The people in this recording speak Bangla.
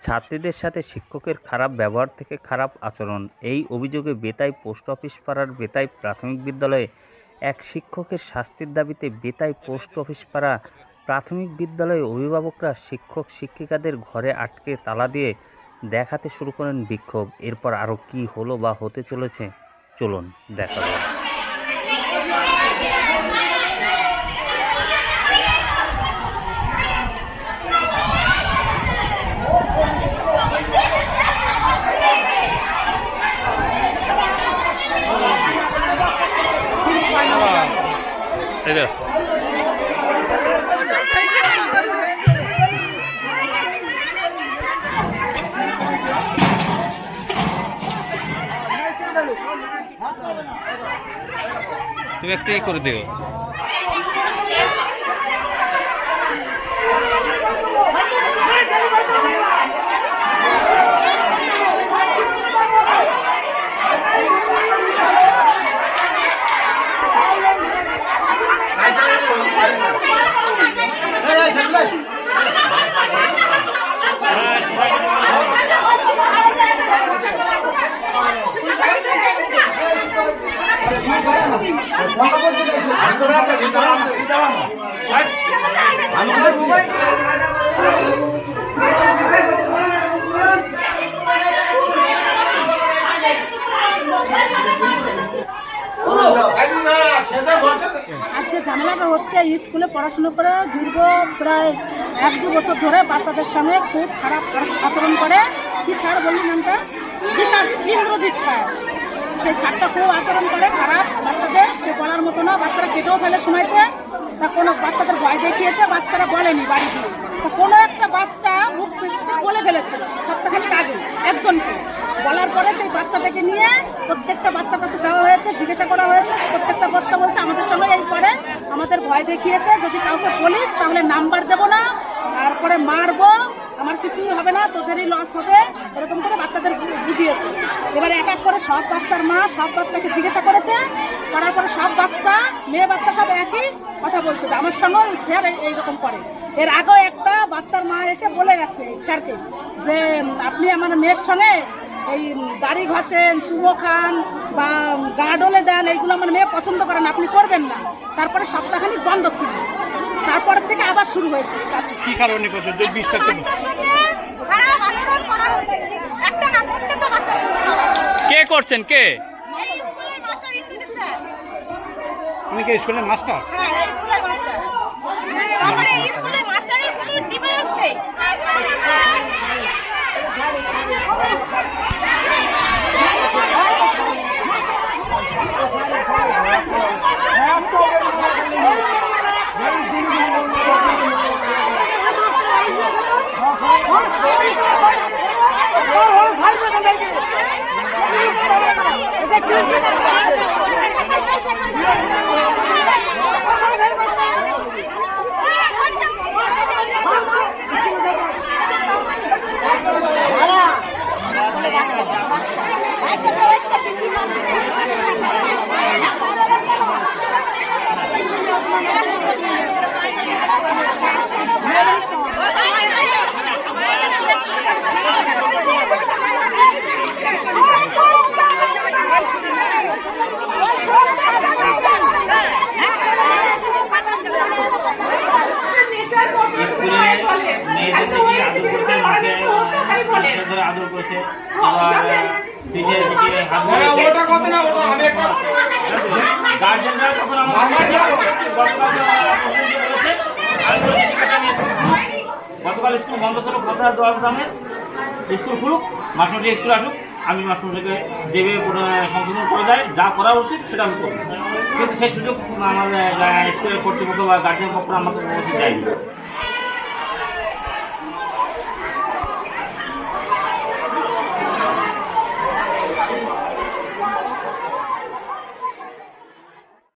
ছাত্রীদের সাথে শিক্ষকের খারাপ ব্যবহার থেকে খারাপ আচরণ। এই অভিযোগে বেতাই পোস্ট অফিস পাড়ার বেতাই প্রাথমিক বিদ্যালয়ে এক শিক্ষকের শাস্তির দাবিতে বেতাই পোস্ট অফিস পাড়া প্রাথমিক বিদ্যালয়ে অভিভাবকরা শিক্ষক শিক্ষিকাদের ঘরে আটকে তালা দিয়ে দেখাতে শুরু করেন বিক্ষোভ। এরপর আরও কী হলো বা হতে চলেছে? চলুন দেখা এই দেখো তুমি একটু করে দিও। আজকে ঝামেলাটা হচ্ছে স্কুলে পড়াশুনো করে দীর্ঘ প্রায় এক দু বছর ধরে বাচ্চাদের সঙ্গে খুব খারাপ আচরণ করে। কি স্যার বললি নামটা ইন্দ্রজিৎ স্যার সেই ছাড়টা খুব আচরণ করে, খারাপ বাচ্চাদের। সে বলার মতো না, বাচ্চারা কেটেও ফেলে সময়তে তা কোনো বাচ্চাদের ভয় দেখিয়েছে? বাচ্চারা বলেনি বাড়ি দিয়ে তা কোনো একটা বাচ্চা মুখ পিছতে বলে ফেলেছিল, সপ্তাহখানিক আগে, একজনকে। বলার পরে সেই বাচ্চাটাকে নিয়ে প্রত্যেকটা বাচ্চার কাছে যাওয়া হয়েছে, জিজ্ঞাসা করা হয়েছে, প্রত্যেকটা বাচ্চা বলছে, আমাদের সঙ্গে এই করে আমাদের ভয় দেখিয়েছে, যদি কাউকে বলিস তাহলে নাম্বার দেবো না, তারপরে মারবো। আমার কিছুই হবে না, তোদেরই লস হবে, এরকম করে বাচ্চাদের বুঝিয়েছে। এবার এক এক করে সব বাচ্চার মা সব বাচ্চাকে জিজ্ঞাসা করেছে, করার পরে সব বাচ্চা, মেয়ে বাচ্চা সব একই কথা বলছে। আমার সঙ্গে স্যার এই- এইরকম করে। এর আগেও একটা বাচ্চার মা এসে বলে গেছে স্যারকে যে আপনি আমার মেয়ের সঙ্গে এই দাড়ি ঘষেন, চুমো খান বা গাডলে দেন, এইগুলো আমার মেয়ে পছন্দ করেন আপনি করবেন না। তারপরে সপ্তাহখানিক বন্ধ ছিল। তারপরের থেকে আবার শুরু হয়েছে কি কারণে করছে যে হয়েছে। কে করছেন? কে? এই স্কুলের মাস্টার ইন্দ্রজিৎ স্যার। তুমি কি স্কুলের মাস্টার? হ্যাঁ এই স্কুলের মাস্টার আমার এই স্কুলের মাস্টারের কোনো ডিফারেন্স নেই স্কুলে মেয়েদের থেকে আদর করতে মুখে মুখে ধরে আদর করছে আবার টিচার থেকে হাত ধরেছে ওটা কথা না ওটা আমি একটা গার্জেনরা তখন গতকাল করেছে স্কুল বন্ধ ছিল কথা দেওয়ার সামনে। স্কুল খুলুক মাস্টারটি স্কুল আসুক আমি মাস্টারটিকে যেভাবে সংশোধন করে দেয় যা করা উচিত সেটা আমি করব। কিন্তু সেই সুযোগ আমার স্কুলের কর্তৃপক্ষ বা গার্জেন পক্ষ আমাকে দেয়নি